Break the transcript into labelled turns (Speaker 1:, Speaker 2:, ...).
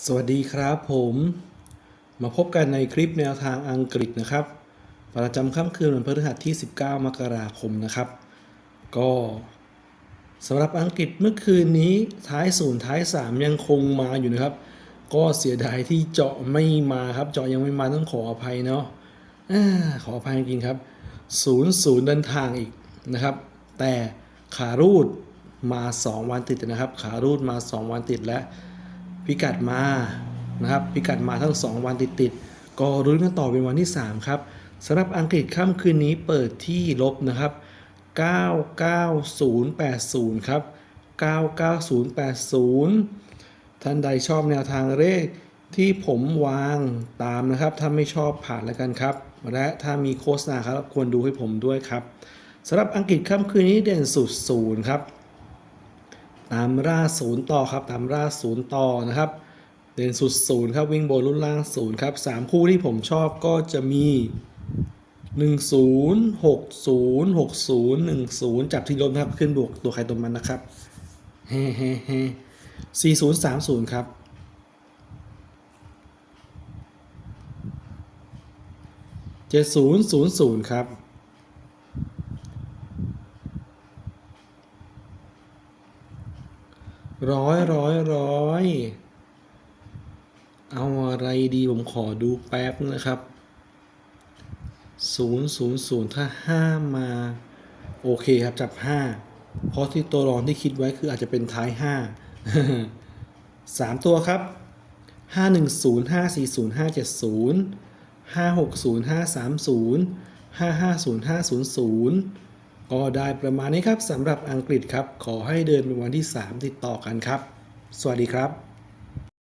Speaker 1: สวัสดีครับผมมาพบกันในคลิปแนวทางอังกฤษนะครับ ประจำค่ำคืนวันพฤหัสที่ 19 มกราคมนะครับ ก็สำหรับอังกฤษเมื่อคืนนี้ท้ายศูนย์ท้าย 3 ยังคงมาอยู่นะครับ ก็เสียดายที่เจาะไม่มาครับ เจาะยังไม่มาต้องขออภัยเนาะอขออภัยจริงครับศูนย์ศูนย์เดินทางอีกนะครับ แต่ขารูดมา 2 วันติดนะครับ ขารูดมา 2 วันติดแล้ว พิกัดมานะครับพิกัดมาทั้ง 2 วันติดๆก็รุ้นกันต่อเป็นวันที่ 3 ครับสำหรับอังกฤษค่ำคืนนี้เปิดที่ลบนะครับ 99080 ครับ 99080 ท่านใดชอบแนวทางเลขที่ผมวางตามนะครับ ถ้าไม่ชอบผ่านแล้วกันครับ และถ้ามีโฆษณาครับควรดูให้ผมด้วยครับสำหรับอังกฤษค่ำคืนนี้เด่นสุดศูนย์ครับ ตามล่าศูนย์ต่อครับตามล่าศูนย์ต่อนะครับ เด่นสุดศูนย์ครับวิ่งบนรุ่นล่างศูนย์ครับสามคู่ที่ผมชอบก็จะมี1 0 6 0 6 0 1 0จับที่ลบนะครับขึ้นบวกตัวใครตัวมันนะครับเฮ้เฮ้เฮ้4 0 3 0ครับ70 00ครับ ร้อยร้อยร้อยเอาอะไรดีผมขอดูแป๊บนะครับศูนย์ศูนย์ศูนย์ถ้าห้ามา โอเคครับจับห้าเพราะที่ตัวรองที่คิดไว้คืออาจจะเป็นท้ายห้าสามตัวครับห้าหนึ่งศูนย์ห้าสี่ศูนย์ห้าเจ็ดศูนย์ห้าหกศูนย์ห้าสามศูนย์ห้าห้าศูนย์ห้าศูนย์ศูนย์ ก็ได้ประมาณนี้ครับสำหรับอังกฤษครับ ขอให้เดินเป็นวันที่ 3 ติดต่อกันครับ สวัสดีครับ